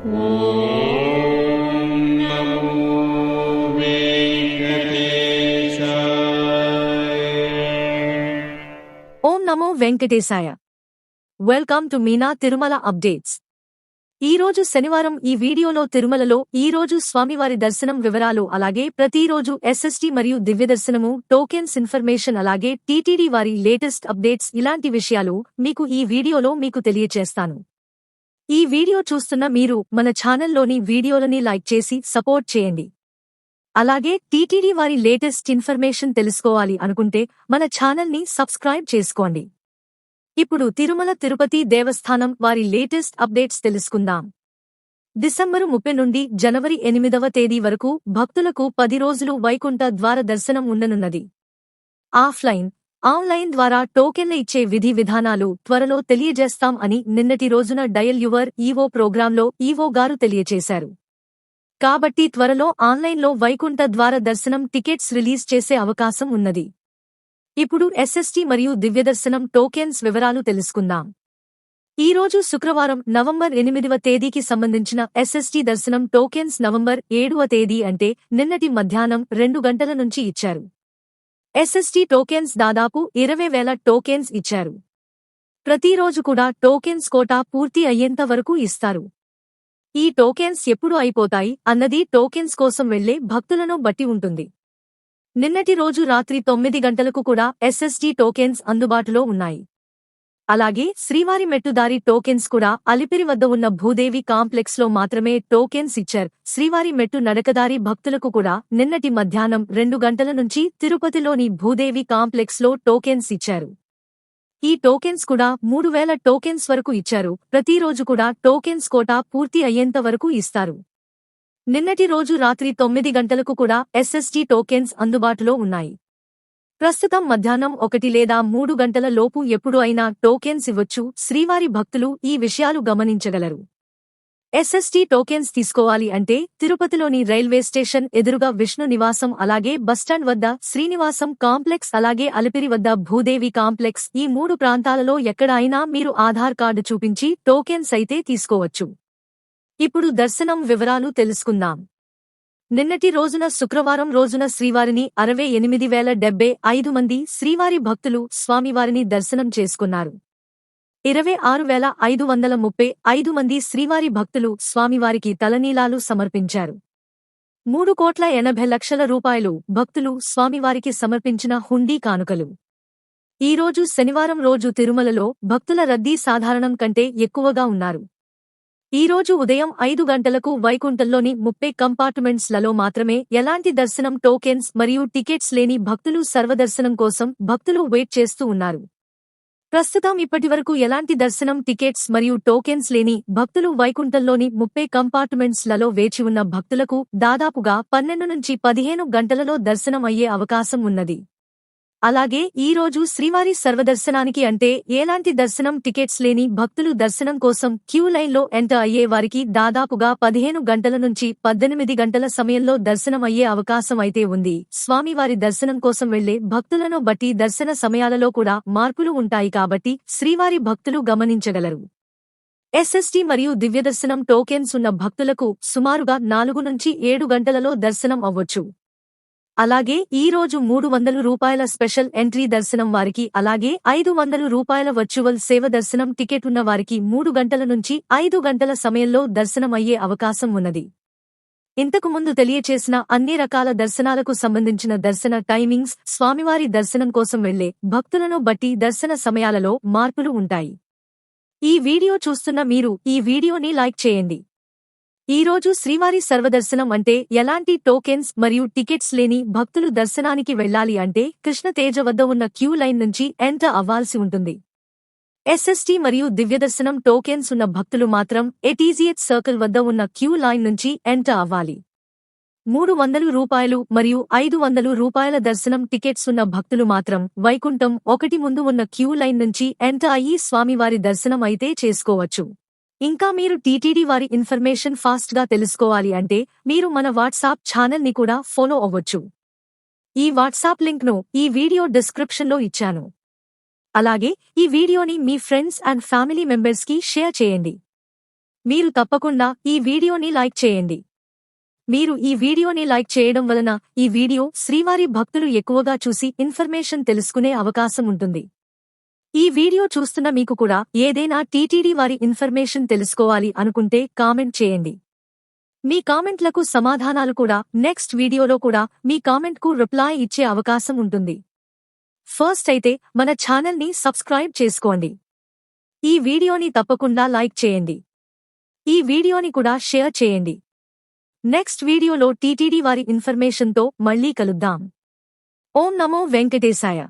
ఓం నమో వెంకటేశాయ. Welcome to Meena Tirumala updates ఈ రోజు శనివారం ఈ వీడియోలో తిరుమలలో ఈ రోజు స్వామివారి దర్శనం వివరాలు అలాగే ప్రతిరోజు ఎస్ఎస్టీ మరియు దివ్యదర్శనము టోకెన్స్ ఇన్ఫర్మేషన్ అలాగే టీటీడీ వారి లేటెస్ట్ అప్డేట్స్ ఇలాంటి విషయాలు మీకు ఈ వీడియోలో మీకు తెలియచేస్తాను. ఈ వీడియో చూస్తున్న మీరు మన ఛానల్లోని వీడియోలని లైక్ చేసి సపోర్ట్ చేయండి. అలాగే టీటీడీ వారి లేటెస్ట్ ఇన్ఫర్మేషన్ తెలుసుకోవాలి అనుకుంటే మన ఛానల్ని సబ్స్క్రైబ్ చేసుకోండి. ఇప్పుడు తిరుమల తిరుపతి దేవస్థానం వారి లేటెస్ట్ అప్డేట్స్ తెలుసుకుందాం. డిసెంబరు ముప్పై నుండి జనవరి ఎనిమిదవ తేదీ వరకు భక్తులకు పది రోజులు వైకుంఠ ద్వార దర్శనం ఉండనున్నది. ఆఫ్లైన్ ఆన్లైన్ ద్వారా టోకెన్లు ఇచ్చే విధి విధానాలు త్వరలో తెలియజేస్తాం అని నిన్నటి రోజున డయల్ యువర్ ఈవో ప్రోగ్రాంలో ఈవో గారు తెలియచేశారు. కాబట్టి త్వరలో ఆన్లైన్లో వైకుంఠ ద్వార దర్శనం టికెట్స్ రిలీజ్ చేసే అవకాశం ఉన్నది. ఇప్పుడు ఎస్ఎస్టీ మరియు దివ్యదర్శనం టోకెన్స్ వివరాలు తెలుసుకుందాం. ఈ రోజు శుక్రవారం నవంబర్ ఎనిమిదవ తేదీకి సంబంధించిన ఎస్ఎస్టీ దర్శనం టోకెన్స్ నవంబర్ ఏడవ తేదీ అంటే నిన్నటి మధ్యాహ్నం రెండు గంటల నుంచి ఇచ్చారు. ఎస్ఎస్టీ టోకెన్స్ దాదాపు ఇరవై వేల టోకెన్స్ ఇచ్చారు. ప్రతిరోజు కూడా టోకెన్స్ కోటా పూర్తి అయ్యేంత వరకు ఇస్తారు. ఈ టోకెన్స్ ఎప్పుడు అయిపోతాయి అన్నది టోకెన్స్ కోసం వెళ్ళే భక్తులను బట్టి ఉంటుంది. నిన్నటి రోజు రాత్రి తొమ్మిది గంటలకు కూడా ఎస్ఎస్టీ టోకెన్స్ అందుబాటులో ఉన్నాయి. అలాగే శ్రీవారి మెట్టుదారి టోకెన్స్ కూడా అలిపిరి వద్ద ఉన్న భూదేవి కాంప్లెక్స్లో మాత్రమే టోకెన్స్ ఇచ్చారు. శ్రీవారి మెట్టు నడకదారి భక్తులకు కూడా నిన్నటి మధ్యాహ్నం రెండు గంటల నుంచి తిరుపతిలోని భూదేవి కాంప్లెక్స్లో టోకెన్స్ ఇచ్చారు. ఈ టోకెన్స్ కూడా మూడు వేల టోకెన్స్ వరకు ఇచ్చారు. ప్రతిరోజు కూడా టోకెన్స్ కోటా పూర్తి అయ్యేంత వరకు ఇస్తారు. నిన్నటి రోజు రాత్రి తొమ్మిది గంటలకు కూడా ఎస్ఎస్టీ టోకెన్స్ అందుబాటులో ఉన్నాయి. ప్రస్తుతం మధ్యాహ్నం ఒకటి లేదా మూడు గంటల లోపు ఎప్పుడు అయినా టోకెన్స్ ఇవ్వచ్చు. శ్రీవారి భక్తులు ఈ విషయాలు గమనించగలరు. ఎస్ఎస్టీ టోకెన్స్ తీసుకోవాలి అంటే తిరుపతిలోని రైల్వే స్టేషన్ ఎదురుగా విష్ణు నివాసం అలాగే బస్టాండ్ వద్ద శ్రీనివాసం కాంప్లెక్స్ అలాగే అలిపిరి వద్ద భూదేవి కాంప్లెక్స్. ఈ మూడు ప్రాంతాలలో ఎక్కడ అయినా మీరు ఆధార్ కార్డు చూపించి టోకెన్స్ అయితే తీసుకోవచ్చు. ఇప్పుడు దర్శనం వివరాలు తెలుసుకుందాం. నిన్నటి రోజున శుక్రవారం రోజున శ్రీవారిని అరవై ఎనిమిది వేల డెబ్బై ఐదు మంది శ్రీవారి భక్తులు స్వామివారిని దర్శనం చేసుకున్నారు. ఇరవై ఆరు వేల ఐదు వందల ముప్పై ఐదు మంది శ్రీవారి భక్తులు స్వామివారికి తలనీలాలు సమర్పించారు. మూడు కోట్ల ఎనభై లక్షల రూపాయలు భక్తులు స్వామివారికి సమర్పించిన హుండీ కానుకలు. ఈ రోజు శనివారం రోజు తిరుమలలో భక్తుల రద్దీ సాధారణం కంటే ఎక్కువగా ఉన్నారు. ఈ రోజు ఉదయం ఐదు గంటలకు వైకుంఠంలోని ముప్పై కంపార్ట్మెంట్స్లలో మాత్రమే ఎలాంటి దర్శనం టోకెన్స్ మరియు టికెట్స్ లేని భక్తులు సర్వదర్శనం కోసం భక్తులు వెయిట్ చేస్తూ ఉన్నారు. ప్రస్తుతం ఇప్పటివరకు ఎలాంటి దర్శనం టికెట్స్ మరియు టోకెన్స్ లేని భక్తులు వైకుంఠంలోని ముప్పై కంపార్ట్మెంట్స్లలో వేచి ఉన్న భక్తులకు దాదాపుగా పన్నెండు నుంచి పదిహేను గంటలలో దర్శనం అయ్యే అవకాశం ఉన్నది. అలాగే ఈ రోజు శ్రీవారి సర్వదర్శనానికి అంటే ఎలాంటి దర్శనం టికెట్స్ లేని భక్తులు దర్శనం కోసం క్యూ లైన్లో ఎంటర్ అయ్యే వారికి దాదాపుగా పదిహేను గంటల నుంచి పద్దెనిమిది గంటల సమయంలో దర్శనం అయ్యే అవకాశం అయితే ఉంది. స్వామివారి దర్శనం కోసం వెళ్ళే భక్తులను బట్టి దర్శన సమయాలలో కూడా మార్పులు ఉంటాయి కాబట్టి శ్రీవారి భక్తులు గమనించగలరు. ఎస్ఎస్టీ మరియు దివ్యదర్శనం టోకెన్స్ ఉన్న భక్తులకు సుమారుగా నాలుగు నుంచి ఏడు గంటలలో దర్శనం అవ్వొచ్చు. అలాగే ఈ రోజు మూడు వందల రూపాయల స్పెషల్ ఎంట్రీ దర్శనం వారికి అలాగే ఐదు వందల రూపాయల వర్చువల్ సేవ దర్శనం టికెట్ ఉన్న వారికి మూడు గంటల నుంచి ఐదు గంటల సమయంలో దర్శనం అయ్యే అవకాశం ఉన్నది. ఇంతకు ముందు తెలియచేసిన అన్ని రకాల దర్శనాలకు సంబంధించిన దర్శన టైమింగ్స్ స్వామివారి దర్శనం కోసం వెళ్ళే భక్తులను బట్టి దర్శన సమయాలలో మార్పులు ఉంటాయి. ఈ వీడియో చూస్తున్న మీరు ఈ వీడియోని లైక్ చేయండి. ఈ రోజు శ్రీవారి సర్వదర్శనం అంటే ఎలాంటి టోకెన్స్ మరియు టికెట్స్ లేని భక్తులు దర్శనానికి వెళ్ళాలి అంటే కృష్ణతేజ వద్ద ఉన్న క్యూ లైన్ నుంచి ఎంటర్ అవ్వాల్సి ఉంటుంది. ఎస్ఎస్టీ మరియు దివ్యదర్శనం టోకెన్స్ ఉన్న భక్తులు మాత్రం ఎటీజీఎచ్ సర్కిల్ వద్ద ఉన్న క్యూ లైన్ నుంచి ఎంటర్ అవ్వాలి. మూడు వందలు రూపాయలు మరియు ఐదు వందలు రూపాయల దర్శనం టికెట్స్ ఉన్న భక్తులు మాత్రం వైకుంఠం ఒకటి ముందు ఉన్న క్యూ లైన్ నుంచి ఎంటర్ అయ్యి స్వామివారి దర్శనం అయితే చేసుకోవచ్చు. ఇంకా మీరు టీటీడీ వారి ఇన్ఫర్మేషన్ ఫాస్ట్గా తెలుసుకోవాలి అంటే మీరు మన వాట్సాప్ ఛానల్ని కూడా ఫాలో అవ్వచ్చు. ఈ వాట్సాప్ లింక్ను ఈ వీడియో డిస్క్రిప్షన్లో ఇచ్చాను. అలాగే ఈ వీడియోని మీ ఫ్రెండ్స్ అండ్ ఫ్యామిలీ మెంబెర్స్కి షేర్ చేయండి. మీరు తప్పకుండా ఈ వీడియోని లైక్ చేయండి. మీరు ఈ వీడియోని లైక్ చేయడం వలన ఈ వీడియో శ్రీవారి భక్తులు ఎక్కువగా చూసి ఇన్ఫర్మేషన్ తెలుసుకునే అవకాశం ఉంటుంది. ఈ వీడియో చూస్తున్న మీకు కూడా ఏదైనా టీటీడీ వారి ఇన్ఫర్మేషన్ తెలుసుకోవాలి అనుకుంటే కామెంట్ చేయండి. మీ కామెంట్లకు సమాధానాలు కూడా నెక్స్ట్ వీడియోలో కూడా మీ కామెంట్కు రిప్లై ఇచ్చే అవకాశం ఉంటుంది. ఫస్ట్ అయితే మన ఛానల్ని సబ్స్క్రైబ్ చేసుకోండి. ఈ వీడియోని తప్పకుండా లైక్ చేయండి. ఈ వీడియోని కూడా షేర్ చేయండి. నెక్స్ట్ వీడియోలో టీటీడీ వారి ఇన్ఫర్మేషన్తో మళ్ళీ కలుద్దాం. ఓం నమో వెంకటేశాయ.